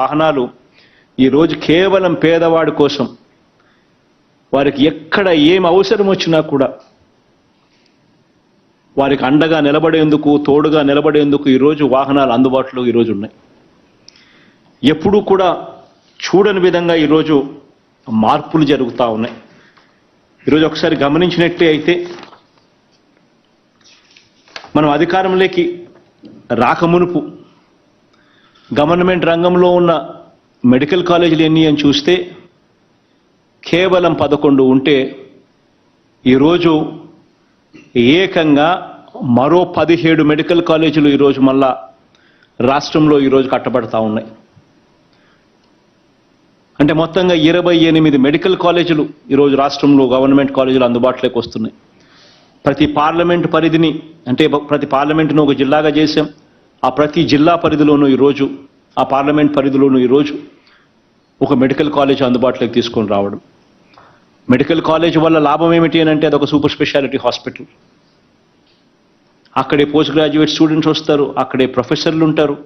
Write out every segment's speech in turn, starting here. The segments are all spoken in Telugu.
వాహనాలు ఈరోజు కేవలం పేదవాడి కోసం. వారికి ఎక్కడ ఏం అవసరం వచ్చినా కూడా. వారికి అండగా నిలబడేందుకు తోడుగా నిలబడేందుకు ఈరోజు వాహనాలు అందుబాటులో ఈరోజు ఉన్నాయి. ఎప్పుడూ కూడా చూడని విధంగా ఈరోజు మార్పులు జరుగుతూ ఉన్నాయి. ఈరోజు ఒకసారి గమనించినట్లే అయితే మనం అధికారంలోకి రాకమునుపు గవర్నమెంట్ రంగంలో ఉన్న మెడికల్ కాలేజీలు ఎన్ని అని చూస్తే కేవలం పదకొండు ఉంటే ఈరోజు ఏకంగా మరో పదిహేడు మెడికల్ కాలేజీలు ఈరోజు మళ్ళా రాష్ట్రంలో ఈరోజు కట్టబడతా ఉన్నాయి. అంటే మొత్తంగా ఇరవై ఎనిమిది మెడికల్ కాలేజీలు ఈరోజు రాష్ట్రంలో గవర్నమెంట్ కాలేజీలు అందుబాటులోకి వస్తున్నాయి. ప్రతి పార్లమెంట్ పరిధిని అంటే ప్రతి పార్లమెంటును ఒక జిల్లాగా చేశాం. ఆ ప్రతి జిల్లా పరిధిలోనూ ఈరోజు ఆ పార్లమెంట్ పరిధిలోనూ ఈరోజు ఒక మెడికల్ కాలేజ్ అందుబాటులోకి తీసుకొని రావడం. మెడికల్ కాలేజ్ వల్ల లాభం ఏమిటి అని అంటే అదొక సూపర్ స్పెషాలిటీ హాస్పిటల్. అక్కడే పోస్ట్ గ్రాడ్యుయేట్ స్టూడెంట్స్ వస్తారు అక్కడే ప్రొఫెసర్లు ఉంటారు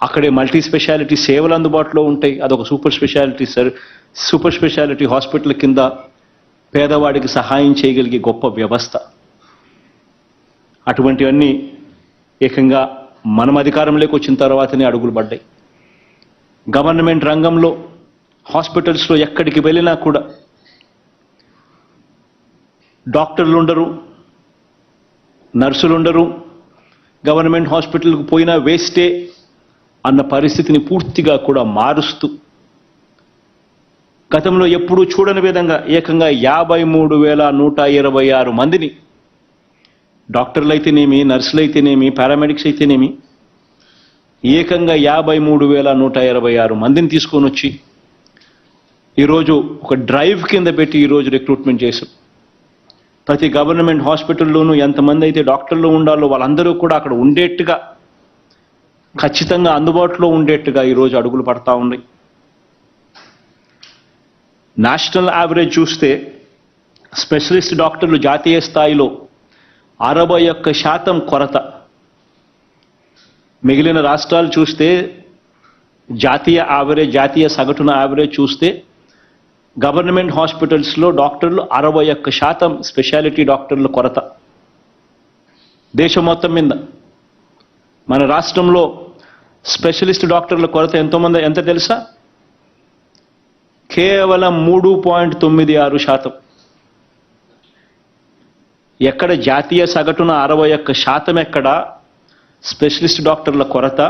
అక్కడే మల్టీ స్పెషాలిటీ సేవలు అందుబాటులో ఉంటాయి. అదొక super speciality sir super speciality hospital కింద పేదవాడికి సహాయం చేయగలిగే గొప్ప వ్యవస్థ. అటువంటివన్నీ ఏకంగా మనం అధికారంలోకి వచ్చిన తర్వాతనే అడుగులు పడ్డాయి. గవర్నమెంట్ రంగంలో హాస్పిటల్స్లో ఎక్కడికి వెళ్ళినా కూడా డాక్టర్లు ఉండరు నర్సులు ఉండరు గవర్నమెంట్ హాస్పిటల్కి పోయినా వేస్టే అన్న పరిస్థితిని పూర్తిగా కూడా మారుస్తూ గతంలో ఎప్పుడూ చూడని విధంగా ఏకంగా యాభై మూడు వేల నూట ఇరవై ఆరు మందిని డాక్టర్లు అయితేనేమి నర్సులు అయితేనేమి పారామెడిక్స్ అయితేనేమి ఏకంగా యాభై మూడు వేల నూట ఇరవై ఆరు మందిని తీసుకొని వచ్చి ఈరోజు ఒక డ్రైవ్ కింద పెట్టి ఈరోజు రిక్రూట్మెంట్ చేశాం. ప్రతి గవర్నమెంట్ హాస్పిటల్లోనూ ఎంతమంది అయితే డాక్టర్లు ఉండాలో వాళ్ళందరూ కూడా అక్కడ ఉండేట్టుగా ఖచ్చితంగా అందుబాటులో ఉండేట్టుగా ఈరోజు అడుగులు పడతా ఉన్నాయి. నేషనల్ యావరేజ్ చూస్తే స్పెషలిస్ట్ డాక్టర్లు జాతీయ స్థాయిలో అరవై ఒక్క శాతం కొరత. మిగిలిన రాష్ట్రాలు చూస్తే జాతీయ యావరేజ్ జాతీయ సగటున యావరేజ్ చూస్తే గవర్నమెంట్ హాస్పిటల్స్లో డాక్టర్లు అరవై ఒక్క శాతం స్పెషాలిటీ డాక్టర్ల కొరత. దేశం మొత్తం మీద. మన రాష్ట్రంలో స్పెషలిస్ట్ డాక్టర్ల కొరత ఎంతోమంది ఎంత తెలుసా? కేవలం మూడు పాయింట్ తొమ్మిది ఆరు శాతం. ఎక్కడ జాతీయ సగటున అరవై ఒక్క శాతం ఎక్కడ? స్పెషలిస్ట్ డాక్టర్ల కొరత.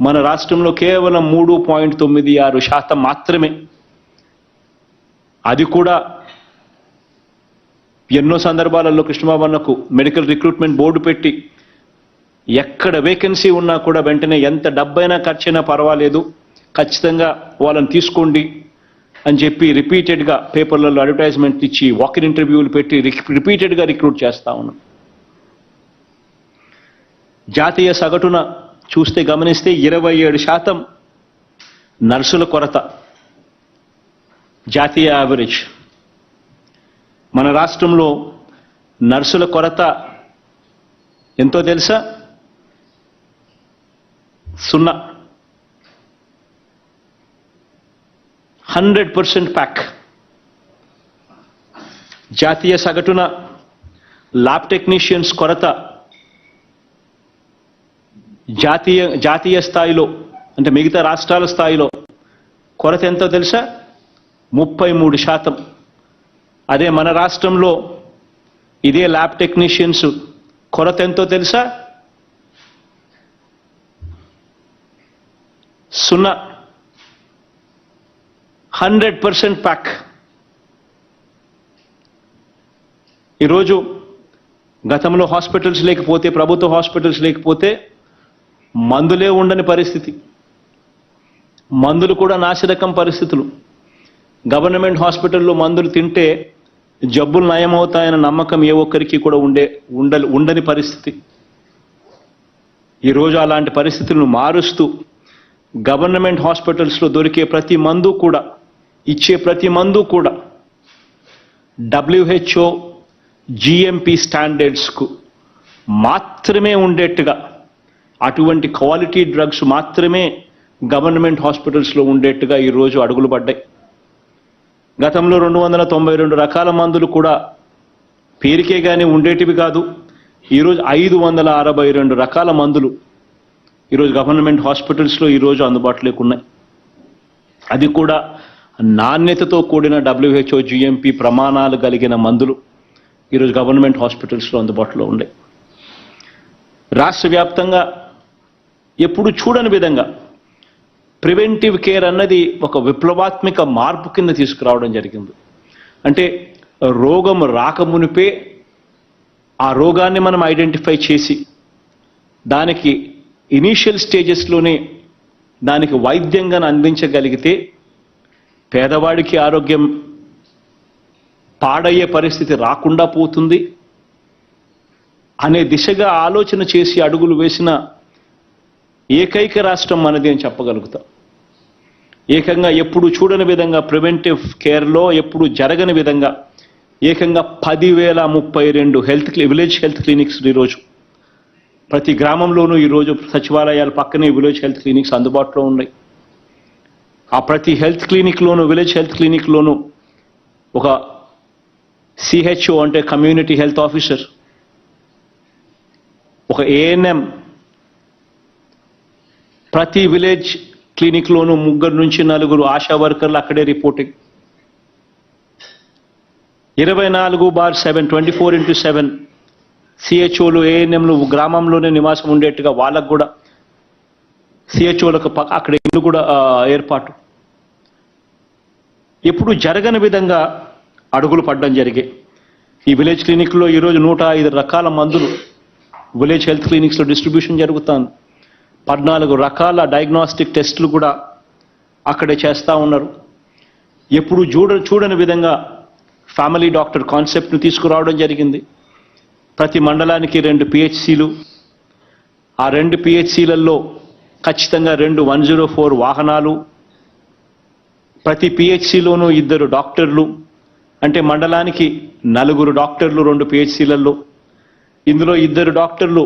మన రాష్ట్రంలో కేవలం మూడు పాయింట్ తొమ్మిది ఆరు శాతం మాత్రమే. అది కూడా ఎన్నో సందర్భాలలో కృష్ణబాబన్నకు మెడికల్ రిక్రూట్మెంట్ బోర్డు పెట్టి ఎక్కడ వేకెన్సీ ఉన్నా కూడా వెంటనే ఎంత డబ్బైనా ఖర్చైనా పర్వాలేదు. ఖచ్చితంగా వాళ్ళని తీసుకోండి. అని చెప్పి రిపీటెడ్గా పేపర్లలో అడ్వర్టైజ్మెంట్ ఇచ్చి వాకిన్ ఇంటర్వ్యూలు పెట్టి రిపీటెడ్గా రిక్రూట్ చేస్తా ఉన్నాం. జాతీయ సగటున చూస్తే గమనిస్తే ఇరవై ఏడు శాతం నర్సుల కొరత. జాతీయ యావరేజ్ మన రాష్ట్రంలో నర్సుల కొరత ఎంతో తెలుసా? సున్నా. Hundred percent pack. జాతీయ సగటున ల్యాబ్ టెక్నీషియన్స్ కొరత జాతీయ జాతీయ స్థాయిలో అంటే మిగతా రాష్ట్రాల స్థాయిలో కొరత ఎంతో తెలుసా? ముప్పై మూడు శాతం. అదే మన రాష్ట్రంలో ఇదే ల్యాబ్ టెక్నీషియన్స్ కొరత ఎంతో తెలుసా? సున్నా. Hundred percent pack. ఈరోజు గతంలో హాస్పిటల్స్ లేకపోతే ప్రభుత్వ హాస్పిటల్స్ లేకపోతే మందులే ఉండని పరిస్థితి. మందులు కూడా నాశరకం పరిస్థితులు. గవర్నమెంట్ హాస్పిటల్లో మందులు తింటే జబ్బులు నయమవుతాయన్న నమ్మకం ఏ ఒక్కరికి కూడా ఉండే ఉండ ఉండని పరిస్థితి. ఈరోజు అలాంటి పరిస్థితులను మారుస్తూ గవర్నమెంట్ హాస్పిటల్స్లో దొరికే ప్రతి మందు కూడా ఇచ్చే ప్రతి మందు కూడా డబ్ల్యూహెచ్ఓ జిఎంపి స్టాండర్డ్స్కు మాత్రమే ఉండేట్టుగా అటువంటి క్వాలిటీ డ్రగ్స్ మాత్రమే గవర్నమెంట్ హాస్పిటల్స్లో ఉండేట్టుగా ఈరోజు అడుగులు పడ్డాయి. గతంలో రెండు వందల తొంభై రెండు రకాల మందులు కూడా పేరుకే కానీ ఉండేటివి కాదు. ఈరోజు ఐదు వందల అరవై రెండు రకాల మందులు ఈరోజు గవర్నమెంట్ హాస్పిటల్స్లో ఈరోజు అందుబాటులోకి ఉన్నాయి. అది కూడా నాణ్యతతో కూడిన డబ్ల్యూహెచ్ఓ జిఎంపి ప్రమాణాలు కలిగిన మందులు ఈరోజు గవర్నమెంట్ హాస్పిటల్స్లో అందుబాటులో ఉన్నాయి. రాష్ట్ర వ్యాప్తంగా ఎప్పుడు చూడని విధంగా ప్రివెంటివ్ కేర్ అన్నది ఒక విప్లవాత్మక మార్పు కింద తీసుకురావడం జరిగింది. అంటే రోగం రాకమునిపే ఆ రోగాన్ని మనం ఐడెంటిఫై చేసి దానికి ఇనీషియల్ స్టేజెస్లోనే దానికి వైద్యంగా అందించగలిగితే పేదవాడికి ఆరోగ్యం పాడయ్యే పరిస్థితి రాకుండా పోతుంది అనే దిశగా ఆలోచన చేసి అడుగులు వేసిన ఏకైక రాష్ట్రం మనది అని చెప్పగలుగుతాం. ఏకంగా ఎప్పుడు చూడని విధంగా ప్రివెంటివ్ కేర్లో ఎప్పుడు జరగని విధంగా ఏకంగా పదివేల ముప్పై రెండు హెల్త్ విలేజ్ హెల్త్ క్లినిక్స్ ఈరోజు. ప్రతి గ్రామంలోనూ ఈరోజు సచివాలయాల పక్కనే విలేజ్ హెల్త్ క్లినిక్స్ అందుబాటులో ఉన్నాయి. ఆ ప్రతి హెల్త్ క్లినిక్లోనూ విలేజ్ హెల్త్ క్లినిక్లోనూ ఒక సిహెచ్ఓ అంటే కమ్యూనిటీ హెల్త్ ఆఫీసర్ ఒక ఏఎన్ఎం ప్రతి విలేజ్ క్లినిక్లోనూ ముగ్గురు నుంచి నలుగురు ఆశా వర్కర్లు అక్కడే రిపోర్టింగ్. ఇరవై నాలుగు bar seven twenty four into seven సిహెచ్ఓలు ఏఎన్ఎంలు గ్రామంలోనే నివాసం ఉండేట్టుగా వాళ్ళకు కూడా సిహెచ్ఓలకు అక్కడ ఇల్లు కూడా ఏర్పాటు. ఎప్పుడు జరగని విధంగా అడుగులు పడడం జరిగాయి ఈ విలేజ్ క్లినిక్లో ఈరోజు నూట ఐదు రకాల మందులు విలేజ్ హెల్త్ క్లినిక్స్లో డిస్ట్రిబ్యూషన్ జరుగుతుంది పద్నాలుగు రకాల డయాగ్నోస్టిక్ టెస్టులు కూడా అక్కడే చేస్తూ ఉన్నారు. ఎప్పుడు చూడ చూడని విధంగా ఫ్యామిలీ డాక్టర్ కాన్సెప్ట్ను తీసుకురావడం జరిగింది. ప్రతి మండలానికి రెండు పిహెచ్సిలు. ఆ రెండు పిహెచ్సిలలో ఖచ్చితంగా రెండు వన్ జీరో ఫోర్ వాహనాలు ప్రతి పిహెచ్సిలోనూ ఇద్దరు డాక్టర్లు అంటే మండలానికి నలుగురు డాక్టర్లు రెండు పిహెచ్సిలలో ఇందులో ఇద్దరు డాక్టర్లు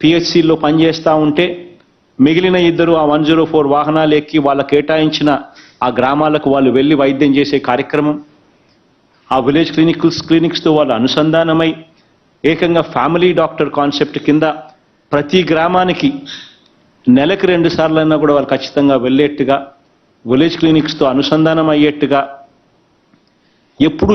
పిహెచ్సిలో పనిచేస్తూ ఉంటే మిగిలిన ఇద్దరు ఆ వన్ జీరో ఫోర్ వాహనాలు ఎక్కి వాళ్ళ కేటాయించిన ఆ గ్రామాలకు వాళ్ళు వెళ్ళి వైద్యం చేసే కార్యక్రమం. ఆ విలేజ్ క్లినిక్స్ క్లినిక్స్తో వాళ్ళు అనుసంధానమై ఏకంగా ఫ్యామిలీ డాక్టర్ కాన్సెప్ట్ కింద ప్రతి గ్రామానికి నెలకు రెండు సార్లైనా కూడా వాళ్ళు ఖచ్చితంగా వెళ్ళేట్టుగా విలేజ్ క్లినిక్స్తో అనుసంధానం అయ్యేట్టుగా ఎప్పుడూ